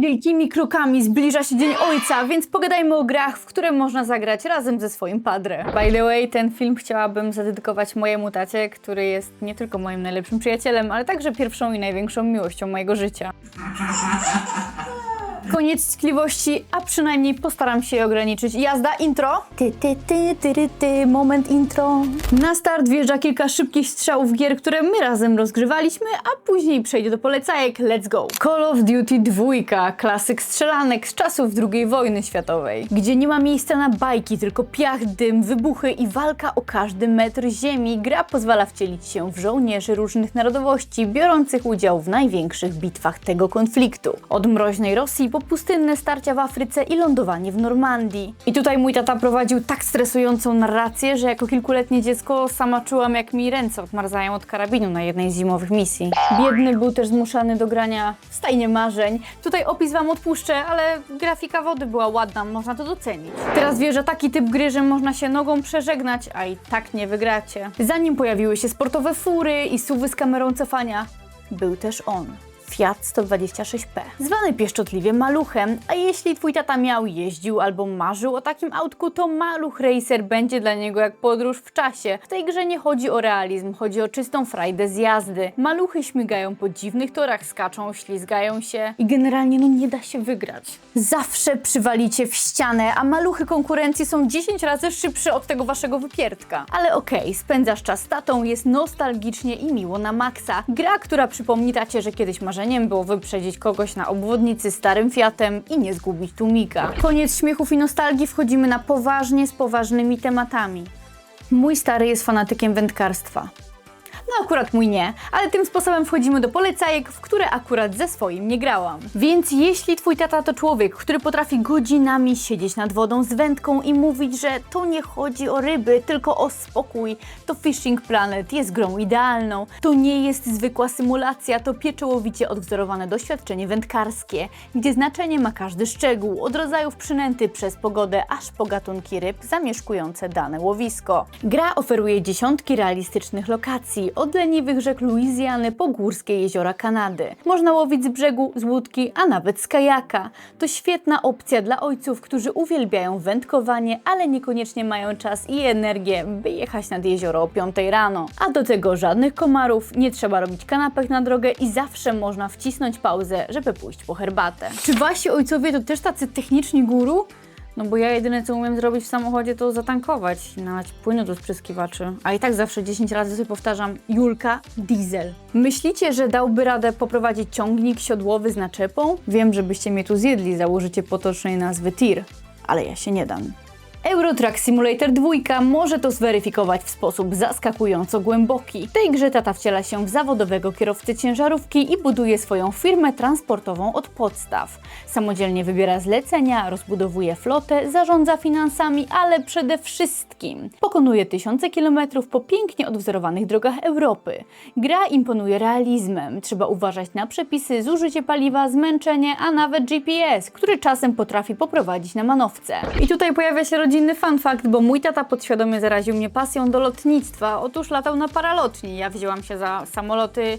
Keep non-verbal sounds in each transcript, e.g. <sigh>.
Wielkimi krokami zbliża się Dzień Ojca, więc pogadajmy o grach, w które można zagrać razem ze swoim padre. By the way, ten film chciałabym zadedykować mojemu tacie, który jest nie tylko moim najlepszym przyjacielem, ale także pierwszą i największą miłością mojego życia. <laughs> Koniec tkliwości, a przynajmniej postaram się je ograniczyć. Jazda, intro. Ty, ty, ty, ty, ty, ty, moment intro. Na start wjeżdża kilka szybkich strzałów gier, które my razem rozgrywaliśmy, a później przejdzie do polecajek. Let's go. Call of Duty 2, klasyk strzelanek z czasów II wojny światowej, gdzie nie ma miejsca na bajki, tylko piach, dym, wybuchy i walka o każdy metr ziemi. Gra pozwala wcielić się w żołnierzy różnych narodowości, biorących udział w największych bitwach tego konfliktu. Od mroźnej Rosji po pustynne starcia w Afryce i lądowanie w Normandii. I tutaj mój tata prowadził tak stresującą narrację, że jako kilkuletnie dziecko sama czułam, jak mi ręce odmarzają od karabinu na jednej z zimowych misji. Biedny był też zmuszany do grania w stajnie marzeń. Tutaj opis wam odpuszczę, ale grafika wody była ładna, można to docenić. Teraz wierzę taki typ gry, że można się nogą przeżegnać, a i tak nie wygracie. Zanim pojawiły się sportowe fury i suwy z kamerą cofania, był też on. Fiat 126P. Zwany pieszczotliwie maluchem, a jeśli twój tata miał, jeździł albo marzył o takim autku, to maluch racer będzie dla niego jak podróż w czasie. W tej grze nie chodzi o realizm, chodzi o czystą frajdę z jazdy. Maluchy śmigają po dziwnych torach, skaczą, ślizgają się i generalnie no nie da się wygrać. Zawsze przywalicie w ścianę, a maluchy konkurencji są 10 razy szybsze od tego waszego wypierdka. Ale okej, spędzasz czas z tatą, jest nostalgicznie i miło na maksa. Gra, która przypomni tacie, że kiedyś marzeniem było wyprzedzić kogoś na obwodnicy starym Fiatem i nie zgubić tłumika. Koniec śmiechów i nostalgii, wchodzimy na poważnie z poważnymi tematami. Mój stary jest fanatykiem wędkarstwa. No akurat mój nie, ale tym sposobem wchodzimy do polecajek, w które akurat ze swoim nie grałam. Więc jeśli twój tata to człowiek, który potrafi godzinami siedzieć nad wodą z wędką i mówić, że to nie chodzi o ryby, tylko o spokój, to Fishing Planet jest grą idealną. To nie jest zwykła symulacja, to pieczołowicie odwzorowane doświadczenie wędkarskie, gdzie znaczenie ma każdy szczegół, od rodzajów przynęty przez pogodę, aż po gatunki ryb zamieszkujące dane łowisko. Gra oferuje dziesiątki realistycznych lokacji, od leniwych rzek Luizjany po górskie jeziora Kanady. Można łowić z brzegu, z łódki, a nawet z kajaka. To świetna opcja dla ojców, którzy uwielbiają wędkowanie, ale niekoniecznie mają czas i energię, by jechać nad jezioro o 5 rano. A do tego żadnych komarów, nie trzeba robić kanapek na drogę i zawsze można wcisnąć pauzę, żeby pójść po herbatę. Czy wasi ojcowie to też tacy techniczni guru? No bo ja jedyne co umiem zrobić w samochodzie to zatankować i nalać płynu do spryskiwaczy. A i tak zawsze 10 razy sobie powtarzam Julka diesel. Myślicie, że dałby radę poprowadzić ciągnik siodłowy z naczepą? Wiem, że byście mnie tu zjedli, założycie potocznej nazwy TIR, ale ja się nie dam. Euro Truck Simulator 2 może to zweryfikować w sposób zaskakująco głęboki. W tej grze tata wciela się w zawodowego kierowcę ciężarówki i buduje swoją firmę transportową od podstaw. Samodzielnie wybiera zlecenia, rozbudowuje flotę, zarządza finansami, ale przede wszystkim pokonuje tysiące kilometrów po pięknie odwzorowanych drogach Europy. Gra imponuje realizmem, trzeba uważać na przepisy, zużycie paliwa, zmęczenie, a nawet GPS, który czasem potrafi poprowadzić na manowce. I tutaj pojawia się rodzinny fun fact, bo mój tata podświadomie zaraził mnie pasją do lotnictwa. Otóż latał na paralotni. Ja wzięłam się za samoloty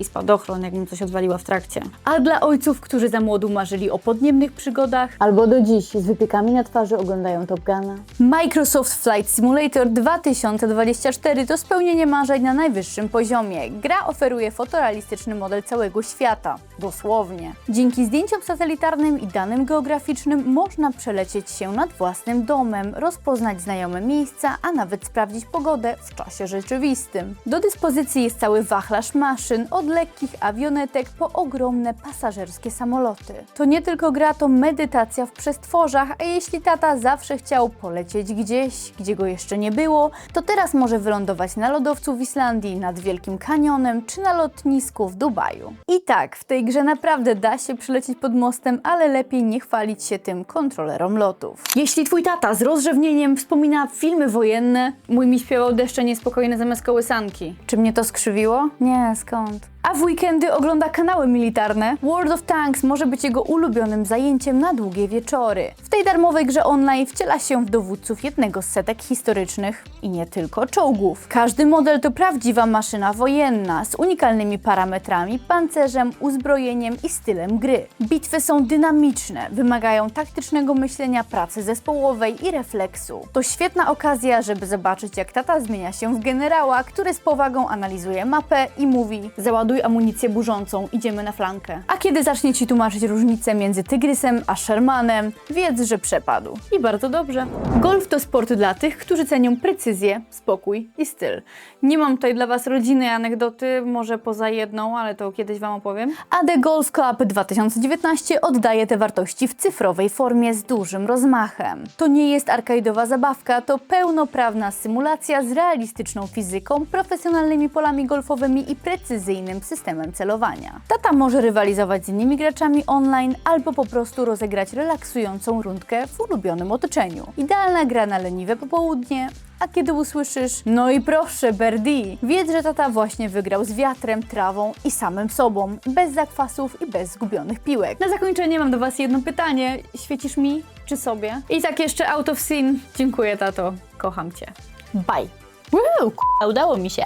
i spadochron, jak mi coś odwaliła w trakcie. A dla ojców, którzy za młodu marzyli o podniebnych przygodach, albo do dziś z wypiekami na twarzy oglądają Top Guna. Microsoft Flight Simulator 2024 to spełnienie marzeń na najwyższym poziomie. Gra oferuje fotorealistyczny model całego świata. Dosłownie. Dzięki zdjęciom satelitarnym i danym geograficznym można przelecieć się nad własnym domem, rozpoznać znajome miejsca, a nawet sprawdzić pogodę w czasie rzeczywistym. Do dyspozycji jest cały wachlarz maszyn, od lekkich awionetek po ogromne pasażerskie samoloty. To nie tylko gra, to medytacja w przestworzach, a jeśli tata zawsze chciał polecieć gdzieś, gdzie go jeszcze nie było, to teraz może wylądować na lodowcu w Islandii, nad Wielkim Kanionem czy na lotnisku w Dubaju. I tak, w tej grze naprawdę da się przylecieć pod mostem, ale lepiej nie chwalić się tym kontrolerom lotów. Jeśli twój tata z rozrzewnieniem wspomina filmy wojenne, mój mi śpiewał deszcze niespokojne zamiast kołysanki. Czy mnie to skrzywiło? Nie, skąd? A w weekendy ogląda kanały militarne, World of Tanks może być jego ulubionym zajęciem na długie wieczory. W tej darmowej grze online wciela się w dowódców jednego z setek historycznych i nie tylko czołgów. Każdy model to prawdziwa maszyna wojenna z unikalnymi parametrami, pancerzem, uzbrojeniem i stylem gry. Bitwy są dynamiczne, wymagają taktycznego myślenia, pracy zespołowej i refleksu. To świetna okazja, żeby zobaczyć jak tata zmienia się w generała, który z powagą analizuje mapę i mówi załaduj amunicję burzącą, idziemy na flankę. A kiedy zacznie Ci tłumaczyć różnicę między Tygrysem a Shermanem, wiedz, że przepadł. I bardzo dobrze. Golf to sport dla tych, którzy cenią precyzję, spokój i styl. Nie mam tutaj dla Was rodziny anegdoty, może poza jedną, ale to kiedyś Wam opowiem. A The Golf Club 2019 oddaje te wartości w cyfrowej formie z dużym rozmachem. To nie jest arkaidowa zabawka, to pełnoprawna symulacja z realistyczną fizyką, profesjonalnymi polami golfowymi i precyzyjnym systemem celowania. Tata może rywalizować z innymi graczami online albo po prostu rozegrać relaksującą rundkę w ulubionym otoczeniu. Idealna gra na leniwe popołudnie, a kiedy usłyszysz, no i proszę, Birdie, wiedz, że tata właśnie wygrał z wiatrem, trawą i samym sobą, bez zakwasów i bez zgubionych piłek. Na zakończenie mam do Was jedno pytanie. Świecisz mi czy sobie? I tak jeszcze out of scene. Dziękuję, tato. Kocham Cię. Bye. Woo, k***a, udało mi się.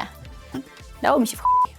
Dało mi się w.